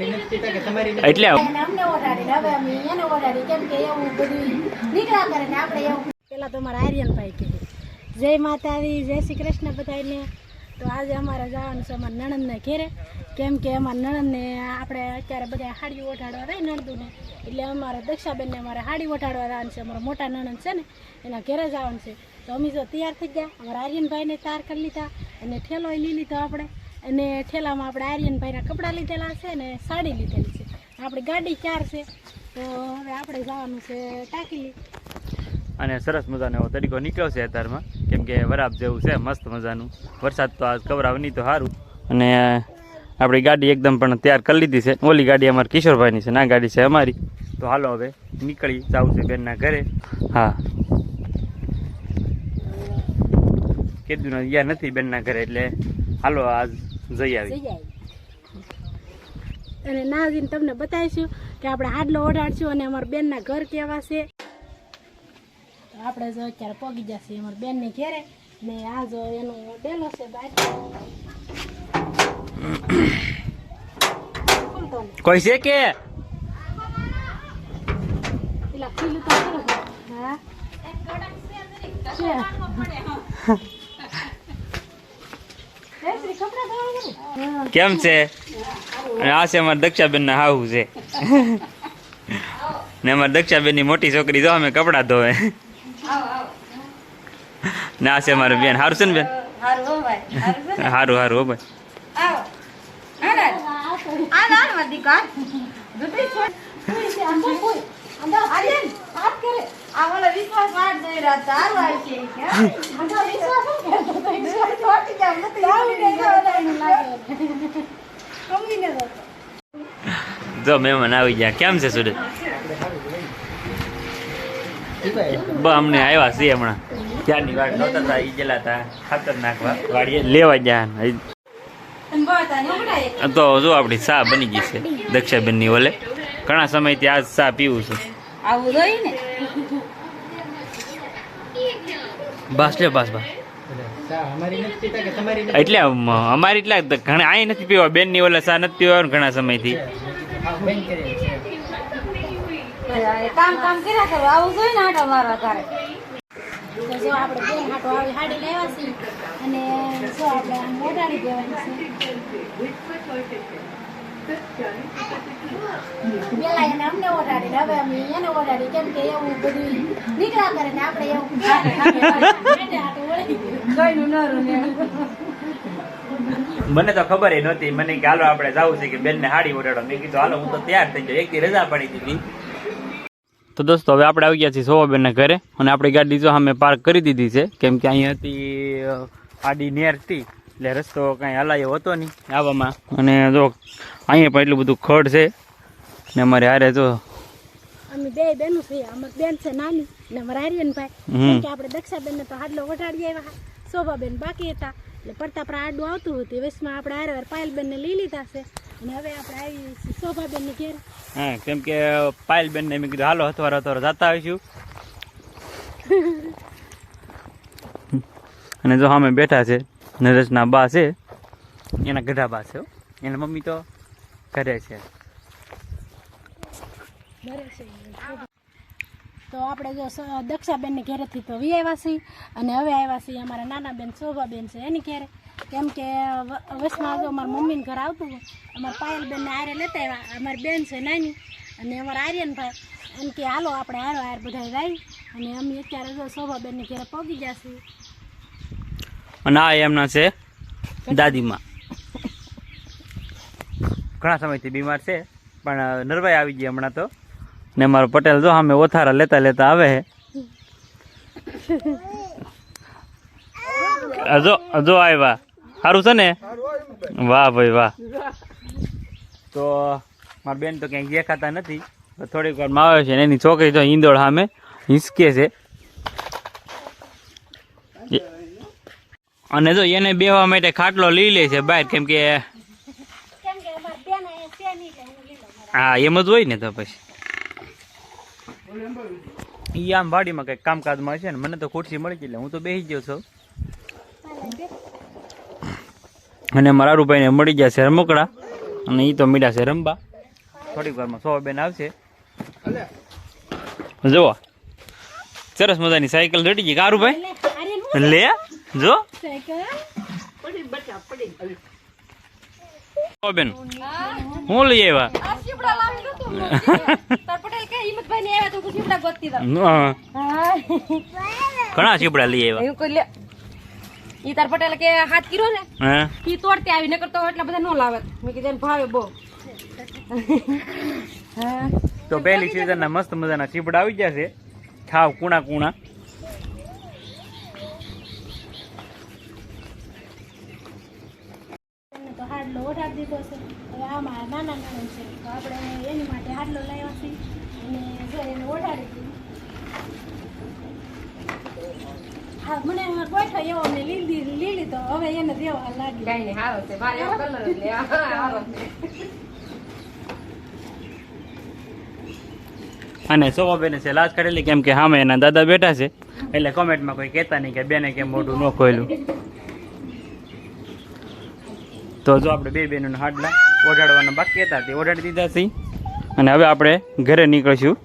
એટલે અને અમને ઓઢાડીને હવે અમે એને ઓઢાડી કેમ કે એવું બધું નીકળ્યા કરે ને આપણે એવું. પેલા તો અમારા આર્યનભાઈ કીધું જય માતાજી જય શ્રી કૃષ્ણ બધાને તો આજે અમારે જવાનું છે અમારા નણંદને ઘેરે. કેમ કે અમારા નણંદને આપણે અત્યારે બધા હાડી ઓઢાડવા રહી નણંદુને. એટલે અમારે દક્ષાબેનને અમારે હાડી ઓઢાડવા જવાનું છે. અમારા મોટા નણંદ છે ને એના ઘેરે જવાનું છે. તો અમે જો તૈયાર થઈ ગયા. અમારા આર્યનભાઈને તૈયાર કરી લીધા અને ઠેલો લઈ લીધો આપણે. અને ઠેલામાં આપણે આર્યનભાઈના કપડાં લીધેલા છે ને સાડી લીધેલી છે. આપણી ગાડી ચાર છે, તો હવે આપણે જવાનું છે ટાંકીલી અને સરસ મજાનો એવો તરીકો નીકળ્યો છે અત્યારમાં. કેમ કે વરાબ જેવું છે, મસ્ત મજાનું. વરસાદ તો આજ કવરાવ નહીં તો સારું અને આપણી ગાડી એકદમ પણ તૈયાર કરી લીધી છે. ઓલી ગાડી અમારી કિશોરભાઈની છે ના ગાડી છે અમારી. તો હાલો હવે નીકળી જવું છે બેનના ઘરે. હા. કીધું ગયા નથી બેનના ઘરે એટલે હાલો આજ જઈ આવી. અને નાજીને તમને બતાવીશું કે આપણે હાડલો ઓઢાડશું અને અમારા બેનના ઘર કેવા છે. તો આપણે જો અત્યારે પગી જશે અમારા બેનને ઘેરે. ને આ જો એનો ડેલો છે ખોલતો કોઈ છે કે? પેલા ખીલું તો ખરું. હા છે. હે, શ્રી કપડાં ધોવા ગયું? હા. કેમ છે? અને આ છે અમારા દક્ષાબેનના હાહુ છે. ને અમારા દક્ષાબેનની મોટી છોકરી જો અમે કપડા ધોવે. ને છે અમારે બેન. સારું છે ને બેન? સારું સારું હો ભાઈ. જો મહેમાન આવી ગયા. કેમ છે સુરત બ અમને આવ્યા છીએ હમણાં. ત્યાંની વાત નહોતા હતા ઈ ગયેલા હતા. ખાતર નાખવા વાડીએ લેવા ગયા. તો જો આપણી ચા બની ગઈ છે દક્ષાબેનની ઓલે ઘણા સમયથી આજ ચા પીવું છું. આવું જોઈએ ને? બસ લે બસ બસ. એટલે અમ- અમારી એટલે ઘણા અહીં નથી પીવા. બેનની ઓલા ચા નથી પીવા ઘણા સમયથી. કામ કામ કર્યા કરો. આવું જોઈએ ને આટા મારવા તારે તો આપણે બેન લેવા છીએ. અને જો આપણે ઓઢાડી દેવાની મને તો ખબર નહોતી. મને હાલો આપણે જવું છે કે બેન ને હાડી ઓઢાડો. મેં કીધું, હાલો, હું તો તૈયાર થઈ ગયો. એક રજા પડી દીધી. તો દોસ્તો, હવે આપણે આવી ગયા છીએ સોવાબેનના ઘરે અને આપણી ગાડી જો અમે પાર્ક કરી દીધી છે. કેમ કે અહીં હતી આડી નેર હતી. એટલે રસ્તો કાંઈ હલાયો હતો નહીં આવવામાં. અને જો અહીંયા પણ એટલું બધું ખડ છે. ને અમારે હારે જો અમે બે બેનું છે અમારી બેન છે નાની ને અમારા આર્યન ભાઈ કે આપણે દક્ષાબેનને તો હાડલો આવ્યા શોભાબેન બાકી હતા. એટલે પડતા પર આડું આવતું હતું. વચમાં આપણે હારે હારે પાયલબેનને લઈ લીધા છે. અને હવે આપણે આવી છીએ શોભાબેનની ઘેર. હા કેમ કે પાયલબેનને મેં કીધું હાલો હથવાર હથવાર જતા આવીશું. અને જો સામે બેઠા છે. નરેશના બા છે. એના ગઢા બા છે એના મમ્મી તો ઘરે છે. તો આપણે જો દક્ષાબેનની ઘેરેથી તો વી છીએ અને હવે આવ્યા છીએ અમારા નાના બેન શોભાબેન છે એની ઘેરે. કેમ કે વસમાં જો અમારા મમ્મીને ઘર આવતું અમારા પાયલબેનને આરે લેતા આવ્યા અમારી બેન છે નાની અને અમારા આર્યનભાઈ. એમ કે, હાલો, આપણે હારો હાર બધા જાય. અને અમે અત્યારે જો શોભાબેનની ઘેરે પહોંચી ગયા છીએ. અને આ એમના છે દાદીમાં. ઘણા સમયથી બીમાર છે, પણ નરભાઈ આવી ગઈ હમણાં તો. ને મારો પટેલ જો અમે ઓથારા લેતા લેતા આવે છે જો જો આવ્યા સારું છે ને? વાહ ભાઈ વાહ. તો, મારા બેન તો ક્યાંય દેખાતા નથી. થોડીક વારમાં આવે છે એની છોકરી તો ઈંદોળ સામે હિંચકે છે. અને જો એને બેવા માટે ખાટલો લઈ લે છે બહાર કેમ કે હું એમ જ હોય ને તો પછી. ઈ આમ વાડીમાં કંઈક કામકાજમાં છે ને મને તો ખુરશી મળી ગઈ હું તો બેસી ગયો છું. અને મારા ભાઈને મળી ગયા છે રમકડા અને એ તો મીડા છે રમવા. થોડીક વારમાં સો બેન આવશે. જુઓ. સરસ મજાની સાયકલ રેડી ગઈ કારું ભાઈ એટલે લે? જો. બેન હું લઈ આવ્યા? ને ઘણા ચીપડા લઈ આવ્યા. ઈ તાર પટેલ કે હાથ કર્યો ને હા? ઈ તોડતે આવી નકર તો એટલા બધા નો લાવે. મેં કીધું ભાવે બહુ. તો પહેલી સિઝનના મસ્ત મજાના ચીપડા આવી ગયા છે. ખાવ કુણા કુણા એને તો હાડલો ઓઢાડી આ મારા નાના નાના છે. તો આપણે એની માટે આટલો લાવ્યા છીએ અને જો એને ઓઢાડી હા મને ગોઠો એવો મેં લીલી લીલી તો હવે એને દેવા લાગી કઈ નહીં હારો છે. મારે એવો કલર લેવા. હારો છે. અને સોફાબેને છે લાજ કાઢેલી કેમ કે સામે એના દાદા બેઠા છે. એટલે કોમેન્ટમાં કોઈ કહેતા નહીં કે બેને કેમ મોઢું ન ખોયલું. તો જો આપણે બે બેનોના હાડલા ઓઢાડવાના બાકી હતા તે ઓઢાડી દીધા છે. અને હવે આપણે ઘરે નીકળીશું.